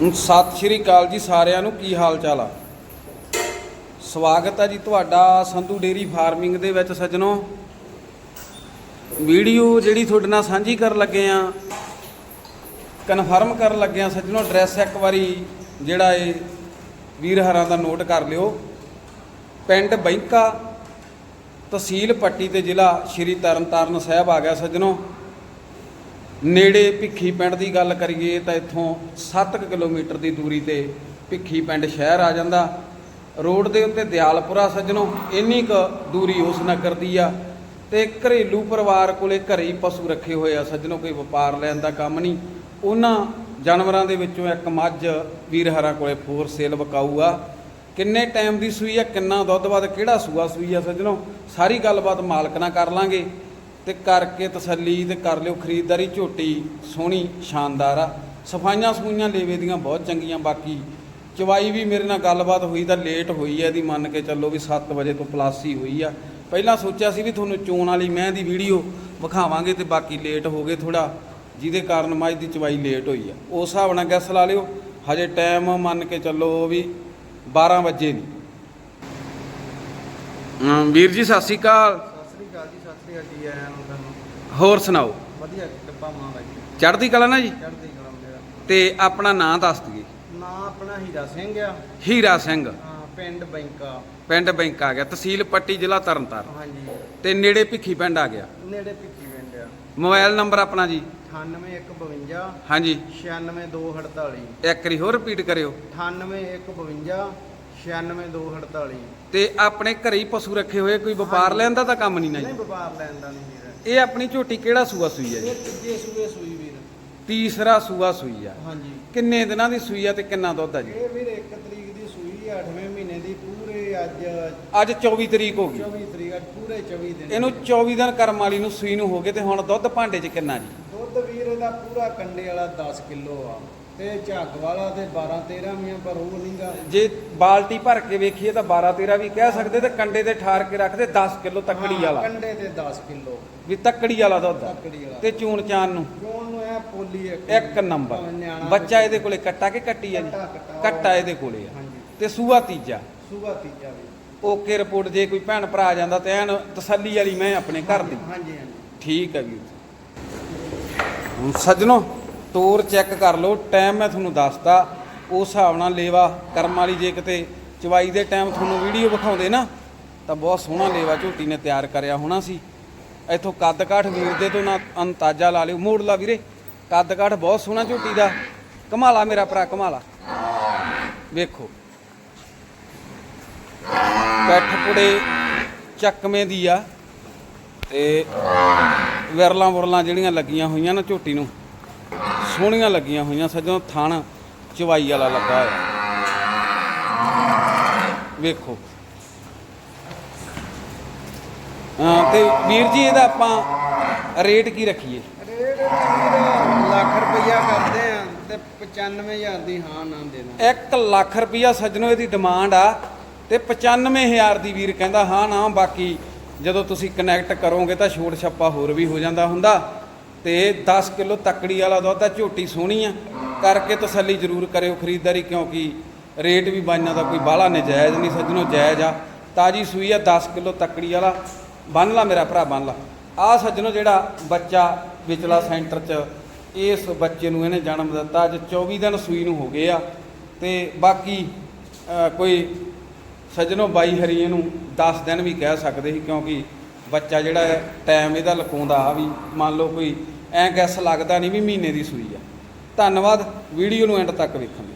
ਸਤਿ ਸ਼੍ਰੀ ਅਕਾਲ ਜੀ ਸਾਰਿਆਂ ਨੂੰ, ਕੀ ਹਾਲ ਚਾਲ ਆ? ਸਵਾਗਤ ਹੈ ਜੀ ਤੁਹਾਡਾ ਸੰਧੂ ਡੇਰੀ ਫਾਰਮਿੰਗ ਦੇ ਵਿੱਚ ਸੱਜਣੋ। ਵੀਡੀਓ ਜਿਹੜੀ ਤੁਹਾਡੇ ਨਾਲ ਸਾਂਝੀ ਕਰਨ ਲੱਗੇ ਆ ਕਨਫਰਮ ਕਰਨ ਲੱਗੇ ਆ ਸੱਜਣੋ ਐਡਰੈਸ ਇੱਕ ਵਾਰੀ ਜਿਹੜਾ ਇਹ ਵੀਰ ਹਰਾਂ ਦਾ ਨੋਟ ਕਰ ਲਿਓ। ਪਿੰਡ ਬੈਂਕਾ, ਤਹਿਸੀਲ ਪੱਟੀ ਤੇ ਜ਼ਿਲ੍ਹਾ ਸ਼੍ਰੀ ਤਰਨਤਾਰਨ ਸਾਹਿਬ ਆ ਗਿਆ ਸੱਜਣੋ। ਨੇੜੇ ਭਿੱਖੀ ਪਿੰਡ ਦੀ ਗੱਲ ਕਰੀਏ ਤਾਂ ਇੱਥੋਂ 7 ਕਿਲੋਮੀਟਰ ਦੀ ਦੂਰੀ ਤੇ ਭਿੱਖੀ ਪਿੰਡ ਸ਼ਹਿਰ ਆ ਜਾਂਦਾ। ਰੋਡ ਦੇ ਉੱਤੇ ਦਿਆਲਪੁਰਾ ਸੱਜਣੋ, ਇੰਨੀ ਕੁ ਦੂਰੀ ਉਸ ਨਗਰ ਦੀ ਆ ਤੇ ਘਰੇਲੂ ਪਰਿਵਾਰ ਕੋਲੇ ਘਰੇ ਹੀ ਪਸ਼ੂ ਰੱਖੇ ਹੋਏ ਆ ਸੱਜਣੋ, ਕੋਈ ਵਪਾਰ ਲੈਣ ਦਾ ਕੰਮ ਨਹੀਂ। ਉਹਨਾਂ ਜਾਨਵਰਾਂ ਦੇ ਵਿੱਚੋਂ ਇੱਕ ਮੱਝ ਵੀਰ ਹਰਾਂ ਕੋਲੇ ਫੋਰ ਸੇਲ ਵਕਾਊ ਆ। ਕਿੰਨੇ ਟਾਈਮ ਦੀ ਸੂਈ ਆ, ਕਿੰਨਾ ਦੁੱਧ ਵੱਧ, ਕਿਹੜਾ ਸੂਆ ਸੂਈ ਆ ਸੱਜਣੋ? ਸਾਰੀ ਗੱਲਬਾਤ ਮਾਲਕ ਨਾਲ ਕਰ ਲਾਂਗੇ। ਤੇ ਕਰਕੇ ਤਸੱਲੀ ਤੇ ਕਰ ਲਿਓ ਖਰੀਦਦਾਰੀ ਝੋਟੀ, ਸੋਹਣੀ, ਸ਼ਾਨਦਾਰ ਆ। ਸਫਾਈਆਂ ਸਫੂਈਆਂ ਲੇਵੇ ਦੀਆਂ ਬਹੁਤ ਚੰਗੀਆਂ, ਬਾਕੀ ਚਵਾਈ ਵੀ ਮੇਰੇ ਨਾਲ ਗੱਲਬਾਤ ਹੋਈ ਤਾਂ ਲੇਟ ਹੋਈ ਹੈ ਇਹਦੀ ਮੰਨ ਕੇ ਚੱਲੋ ਵੀ 7 ਵਜੇ ਤੋਂ ਪਲੱਸ ਹੀ ਹੋਈ ਆ। ਪਹਿਲਾਂ ਸੋਚਿਆ ਸੀ ਵੀ ਤੁਹਾਨੂੰ ਚੋਣ ਵਾਲੀ ਮੈਂ ਦੀ ਵੀਡੀਓ ਵਿਖਾਵਾਂਗੇ ਤੇ ਬਾਕੀ ਲੇਟ ਹੋ ਗਏ ਥੋੜਾ ਜਿਹਦੇ ਕਾਰਨ ਮੱਝ ਦੀ ਚਵਾਈ ਲੇਟ ਹੋਈ ਆ। ਉਸ ਹਿਸਾਬ ਨਾਲ ਗੈਸ ਲਾ ਲਿਓ, ਹਜੇ ਟਾਈਮ ਮੰਨ ਕੇ ਚੱਲੋ ਵੀ 12 ਵਜੇ ਨਹੀਂ ਵੀਰ ਜੀ, ਸਤਿ ਸ਼੍ਰੀ ਅਕਾਲ। ਅਕਾਲ ਜੀ ਸਤਿ ਸ੍ਰੀ ਅਕਾਲ ਜੀ ਆਇਆਂ ਨੂੰ ਤੁਹਾਨੂੰ। ਹੋਰ ਸੁਣਾਓ? ਵਧੀਆ ਕਿਰਪਾ ਮਾਂ ਦਾ ਜੀ। ਚੜ੍ਹਦੀ ਕਲਾ ਨਾ ਜੀ? ਚੜ੍ਹਦੀ ਕਲਮ ਮੇਰਾ। ਤੇ ਆਪਣਾ ਨਾਂ ਦੱਸ ਦਈਏ। ਨਾਂ ਆਪਣਾ ਹੀਰਾ ਸਿੰਘ ਆ। ਹੀਰਾ ਸਿੰਘ। ਹਾਂ, ਪਿੰਡ ਬੈਂਕਾ। ਪਿੰਡ ਬੈਂਕ ਆ ਗਿਆ ਤਹਿਸੀਲ ਪੱਟੀ ਜ਼ਿਲ੍ਹਾ ਤਰਨਤਾਰਨ। ਹਾਂਜੀ। ਤੇ ਨੇੜੇ ਭਿੱਖੀ ਪਿੰਡ ਆ ਗਿਆ। ਨੇੜੇ ਭਿੱਖੀ ਪਿੰਡ ਆ। ਮੋਬਾਈਲ ਨੰਬਰ ਆਪਣਾ ਜੀ। 98152 ਹਾਂਜੀ। 96248 ਇੱਕ ਵਾਰੀ ਹੋਰ ਰਿਪੀਟ ਕਰਿਓ। 98152 96248 ਤੇ ਆਪਣੇ ਘਰੇ ਹੀ ਪਸ਼ੂ ਰੱਖੇ ਹੋਏ ਕੋਈ ਵਪਾਰ ਲੈਣ ਦਾ ਤਾਂ ਕੰਮ ਨਹੀਂ ਨਾ ਨਹੀਂ ਜੀ ਵਪਾਰ ਲੈਣ ਦਾ ਨਹੀਂ ਵੀਰ। ਇਹ ਆਪਣੀ ਝੋਟੀ ਕਿਹੜਾ ਸੂਆ ਸੂਈ ਹੈ ਜੀ? ਇਹ ਤੀਜੇ ਸੂਏ ਸੂਈ ਵੀਰ। ਤੀਸਰਾ ਸੂਆ ਸੂਈ ਆ। ਹਾਂਜੀ। ਕਿੰਨੇ ਦਿਨਾਂ ਦੀ ਸੂਈ ਆ ਤੇ ਕਿੰਨਾ ਦੁੱਧ ਆ ਜੀ? ਇਹ ਵੀਰ 1 ਤਰੀਕ ਦੀ ਸੂਈ 8ਵੇਂ ਮਹੀਨੇ ਦੀ ਪੂਰੇ ਅੱਜ ਅੱਜ 24 ਤਰੀਕ ਹੋ ਗਈ। 24 ਤਰੀਕ ਅੱਜ ਪੂਰੇ 24 ਦਿਨ ਇਹਨੂੰ 24 ਦਿਨ ਕਰਮ ਵਾਲੀ ਨੂੰ ਸੂਈ ਨੂੰ ਹੋ ਗਏ ਤੇ ਹੁਣ ਦੁੱਧ ਭਾਂਡੇ 'ਚ ਕਿੰਨਾ ਜੀ? ਦੁੱਧ ਵੀਰ ਇਹਦਾ ਪੂਰਾ ਕੰਡੇ ਵਾਲਾ 10 ਕਿਲੋ ਆ। ਤੇ ਝੱਗ ਵਾਲਾ ਤੇ 12 13 ਮੀਆਂ ਪਰ ਉਹ ਨਹੀਂਗਾ ਜੇ ਬਾਲਟੀ ਭਰ ਕੇ ਵੇਖੀਏ ਤਾਂ 12 13 ਵੀ ਕਹਿ ਸਕਦੇ ਤੇ ਕੰਡੇ ਤੇ ਠਾਰ ਕੇ ਰੱਖਦੇ 10 ਕਿਲੋ ਤੱਕੜੀ ਵਾਲਾ। ਕੰਡੇ ਤੇ 10 ਕਿਲੋ। ਵੀ ਤੱਕੜੀ ਵਾਲਾ ਦੁੱਧ ਆ। ਤੱਕੜੀ ਵਾਲਾ। ਤੇ ਚੂਣ ਚਾਨ ਨੂੰ। ਜੋਨ ਨੂੰ ਇਹ ਪੋਲੀ ਇੱਕ। ਇੱਕ ਨੰਬਰ। ਬੱਚਾ ਇਹਦੇ ਕੋਲੇ ਕੱਟਾ ਕਿ ਕੱਟੀ ਆ ਜੀ? ਕੱਟਾ, ਇਹਦੇ ਕੋਲੇ ਆ। ਤੇ ਸੂਆ ਤੀਜਾ। ਸੂਬਾ ਤੀਜਾ ਵੀ। ਓਕੇ ਰਿਪੋਰਟ ਜੇ ਕੋਈ ਭੈਣ ਭਰਾ ਜਾਂਦਾ ਤੇ ਐਨ ਤਸੱਲੀ ਵਾਲੀ ਮੈਂ ਆਪਣੇ ਘਰ ਦੀ। ਹਾਂਜੀ ਹਾਂਜੀ। ਠੀਕ ਹੈ ਵੀਰ ਸੱਜਣੋ ਟੋਰ ਚੈੱਕ ਕਰ ਲਓ ਟਾਈਮ ਮੈਂ ਤੁਹਾਨੂੰ ਦੱਸਤਾ, ਉਸ ਹਿਸਾਬ ਨਾਲ ਲੇਵਾ ਕਰਮ ਵਾਲੀ ਜੇ ਕਿਤੇ ਚਵਾਈ ਦੇ ਟਾਈਮ ਤੁਹਾਨੂੰ ਵੀਡੀਓ ਵਿਖਾਉਂਦੇ ਨਾ, ਤਾਂ ਬਹੁਤ ਸੋਹਣਾ ਲੇਵਾ ਝੋਟੀ ਨੇ ਤਿਆਰ ਕਰਿਆ ਹੋਣਾ ਸੀ। ਇੱਥੋਂ ਕੱਦ ਕਾਠ ਵੀਰ ਦੇ ਤੋਂ ਨਾ ਅੰਤਾਜ਼ਾ ਲਾ ਲਿਓ, ਮੋੜ ਲਾ ਵੀਰੇ। ਕੱਦ ਕਾਠ ਬਹੁਤ ਸੋਹਣਾ ਝੋਟੀ ਦਾ। ਕਮਾਲਾ ਮੇਰਾ ਭਰਾ ਕਮਾਲਾ ਵੇਖੋ। ਪੈਠ ਚੱਕਵੇਂ ਦੀ ਆ, ਤੇ ਵਿਰਲਾਂ ਵਰਲਾਂ ਜਿਹੜੀਆਂ ਲੱਗੀਆਂ ਹੋਈਆਂ ਨਾ ਝੋਟੀ ਨੂੰ। ਸੋਹਣੀਆਂ ਲੱਗੀਆਂ ਹੋਈਆਂ ਸੱਜਣੋ ਥਣ ਚਵਾਈ ਵਾਲਾ ਲੱਗਾ ਹੋਇਆ। ਵੇਖੋ। ਹਾਂ ਤੇ ਵੀਰ ਜੀ ਇਹਦਾ ਆਪਾਂ ਰੇਟ ਕੀ ਰੱਖੀਏ? ਰੇਟ ਲੱਖ ਰੁਪਈਆ ਕਰਦੇ ਆ ਤੇ 95000 ਦੀ ਹਾਂ ਨਾ ਦੇਣਾ। 1 ਲੱਖ ਰੁਪਈਆ ਸੱਜਣੋ ਇਹਦੀ ਡਿਮਾਂਡ ਆ ਤੇ 95000 ਦੀ ਵੀਰ ਕਹਿੰਦਾ ਹਾਂ ਨਾ ਬਾਕੀ ਜਦੋਂ ਤੁਸੀਂ ਕਨੈਕਟ ਕਰੋਗੇ ਤਾਂ ਛੋਟ ਛੱਪਾ ਹੋਰ ਵੀ ਹੋ ਜਾਂਦਾ ਹੁੰਦਾ। ਤੇ 10 ਕਿਲੋ ਤੱਕੜੀ ਵਾਲਾ ਦੁੱਧ ਆ, ਝੋਟੀ ਸੋਹਣੀ ਆ। ਕਰਕੇ ਤਸੱਲੀ ਜ਼ਰੂਰ ਕਰਿਓ ਖਰੀਦਦਾਰੀ, ਕਿਉਂਕਿ ਰੇਟ ਵੀ ਬਾਈਆਂ ਦਾ ਕੋਈ ਬਾਹਲਾ ਨਜਾਇਜ਼ ਨਹੀਂ, ਸੱਜਣੋ ਜਾਇਜ਼ ਆ। ਤਾਜੀ ਸੂਈ ਆ 10 ਕਿਲੋ ਤੱਕੜੀ ਵਾਲਾ। ਬੰਨ ਲਾ ਮੇਰਾ ਭਰਾ, ਬੰਨ ਲਾ। ਆ ਸੱਜਣੋ ਜਿਹੜਾ ਬੱਚਾ ਵਿਚਲਾ ਸੈਂਟਰ 'ਚ, ਇਸ ਬੱਚੇ ਨੂੰ ਇਹਨੇ ਜਨਮ ਦਿੱਤਾ, ਅੱਜ 24 ਦਿਨ ਸੂਈ ਨੂੰ ਹੋ ਗਏ ਆ। ਤੇ ਬਾਕੀ ਕੋਈ ਸੱਜਣੋ ਬਾਈ ਹਰੀ ਇਹਨੂੰ 10 ਦਿਨ ਵੀ ਕਹਿ ਸਕਦੇ ਸੀ, ਕਿਉਂਕਿ ਬੱਚਾ ਜਿਹੜਾ ਹੈ ਟਾਈਮ ਇਹਦਾ ਲਕਾਉਂਦਾ ਆ ਵੀ ਮੰਨ ਲਓ ਕੋਈ ਐਂ ਗੈਸ ਲੱਗਦਾ ਨਹੀਂ ਵੀ ਮਹੀਨੇ ਦੀ ਸੂਈ ਆ। ਧੰਨਵਾਦ ਵੀਡੀਓ ਨੂੰ ਐਂਡ ਤੱਕ ਵੇਖਣ ਲਈ।